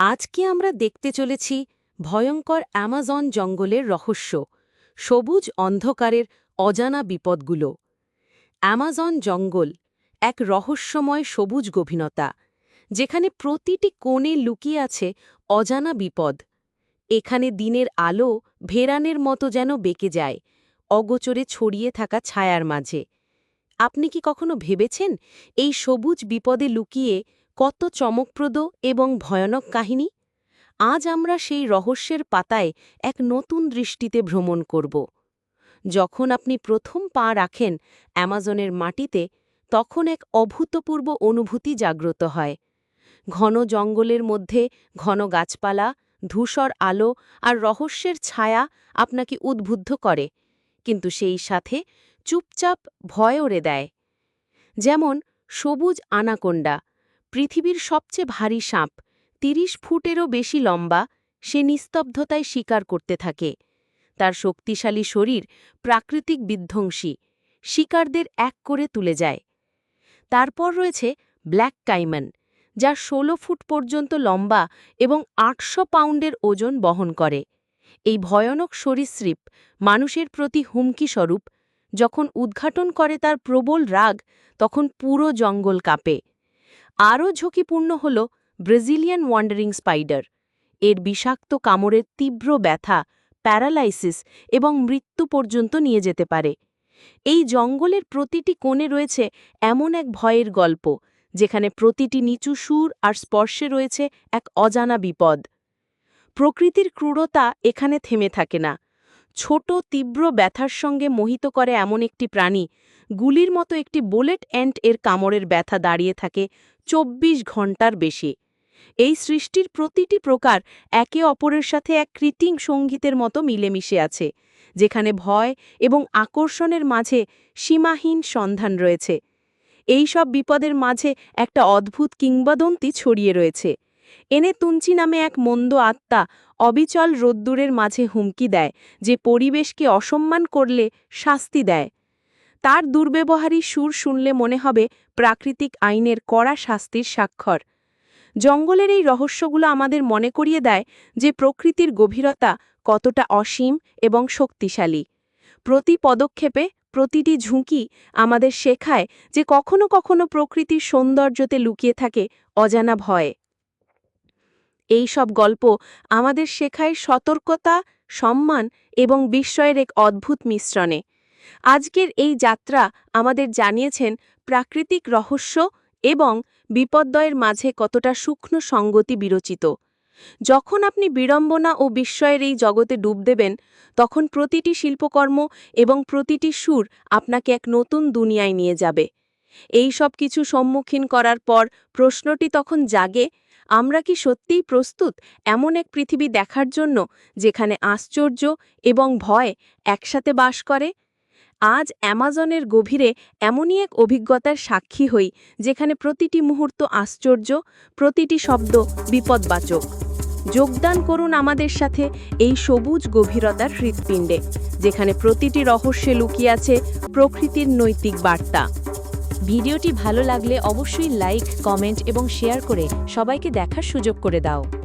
আজকে আমরা দেখতে চলেছি ভয়ঙ্কর অ্যামাজন জঙ্গলের রহস্য, সবুজ অন্ধকারের অজানা বিপদগুলো? অ্যামাজন জঙ্গল এক রহস্যময় সবুজ গভীরতা যেখানে প্রতিটি কোণে লুকিয়ে আছে অজানা বিপদ। এখানে দিনের আলো ভেরানের মতো যেন বেঁকে যায়, অগোচরে ছড়িয়ে থাকা ছায়ার মাঝে। আপনি কি কখনো ভেবেছেন এই সবুজ বিপদে লুকিয়ে কত চমকপ্রদ এবং ভয়ানক কাহিনী? আজ আমরা সেই রহস্যের পাতায় এক নতুন দৃষ্টিতে ভ্রমণ করব। যখন আপনি প্রথম পা রাখেন অ্যামাজনের মাটিতে, তখন এক অভূতপূর্ব অনুভূতি জাগ্রত হয়। ঘন জঙ্গলের মধ্যে ঘন গাছপালা, ধূসর আলো আর রহস্যের ছায়া আপনাকে উদ্বুদ্ধ করে, কিন্তু সেই সাথে চুপচাপ ভয় ওরে দেয়। যেমন সবুজ আনাকোন্ডা পৃথিবীর সবচেয়ে ভারী সাপ ৩০ ফুটেরও বেশি লম্বা, সে নিস্তব্ধতায় শিকার করতে থাকে। তার শক্তিশালী শরীর প্রাকৃতিক বিধ্বংসী, শিকারদের এক করে তুলে যায়। তারপর রয়েছে ব্ল্যাক কাইমান, যা ১৬ ফুট পর্যন্ত লম্বা এবং আটশো পাউন্ডের ওজন বহন করে। এই ভয়ানক সরীসৃপ মানুষের প্রতি হুমকি স্বরূপ, যখন উদ্ঘাটন করে তার প্রবল রাগ, তখন পুরো জঙ্গল কাঁপে। আরও ঝুঁকিপূর্ণ হল ব্রাজিলিয়ান ওয়ান্ডারিং স্পাইডার। এর বিষাক্ত কামড়ের তীব্র ব্যথা, প্যারালাইসিস এবং মৃত্যু পর্যন্ত নিয়ে যেতে পারে। এই জঙ্গলের প্রতিটি কোণে রয়েছে এমন এক ভয়ের গল্প, যেখানে প্রতিটি নিচু সুর আর স্পর্শে রয়েছে এক অজানা বিপদ। প্রকৃতির ক্রূরতা এখানে থেমে থাকে না। ছোট তীব্র ব্যথার সঙ্গে মোহিত করে এমন একটি প্রাণী, গুলির মতো একটি বুলেট এন্ট এর কামড়ের ব্যথা দাঁড়িয়ে থাকে ২৪ ঘণ্টার বেশি। এই সৃষ্টির প্রতিটি প্রকার একে অপরের সাথে এক কৃত্রিম সঙ্গীতের মতো মিলেমিশে আছে, যেখানে ভয় এবং আকর্ষণের মাঝে সীমাহীন সন্ধান রয়েছে। এই সব বিপদের মাঝে একটা অদ্ভুত কিংবদন্তি ছড়িয়ে রয়েছে। এনে তুঞ্চি নামে এক মন্দ আত্মা অবিচল রোদ্দুরের মাঝে হুমকি দেয়, যে পরিবেশকে অসম্মান করলে শাস্তি দেয়। তার দুর্ব্যবহারী সুর শুনলে মনে হবে প্রাকৃতিক আইনের কড়া শাস্তির স্বাক্ষর। জঙ্গলের এই রহস্যগুলো আমাদের মনে করিয়ে দেয় যে প্রকৃতির গভীরতা কতটা অসীম এবং শক্তিশালী। প্রতি পদক্ষেপে প্রতিটি ঝুঁকি আমাদের শেখায় যে কখনো কখনো প্রকৃতির সৌন্দর্যতে লুকিয়ে থাকে অজানা ভয়। এই সব গল্প আমাদের শেখায় সতর্কতা, সম্মান এবং বিস্ময়ের এক অদ্ভুত মিশ্রণে। আজকের এই যাত্রা আমাদের জানিয়েছেন প্রাকৃতিক রহস্য এবং বিপদ্দয়ের মাঝে কতটা সূক্ষ্ম সঙ্গতি বিরচিত। যখন আপনি বিড়ম্বনা ও বিস্ময়ের এই জগতে ডুব দেবেন, তখন প্রতিটি শিল্পকর্ম এবং প্রতিটি সুর আপনাকে এক নতুন দুনিয়ায় নিয়ে যাবে। এই সব কিছু সম্মুখীন করার পর প্রশ্নটি তখন জাগে, আমরা কি সত্যিই প্রস্তুত এমন এক পৃথিবী দেখার জন্য যেখানে আশ্চর্য এবং ভয় একসাথে বাস করে? আজ অ্যামাজনের গভীরে এমনই এক অভিজ্ঞতার সাক্ষী হই, যেখানে প্রতিটি মুহূর্ত আশ্চর্য, প্রতিটি শব্দ বিপদবাচক। যোগদান করুন আমাদের সাথে এই সবুজ গভীরতার হৃৎপিণ্ডে, যেখানে প্রতিটি রহস্যে লুকিয়ে আছে প্রকৃতির নৈতিক বার্তা। ভিডিওটি ভালো লাগলে অবশ্যই লাইক, কমেন্ট এবং শেয়ার করে সবাইকে দেখার সুযোগ করে দাও।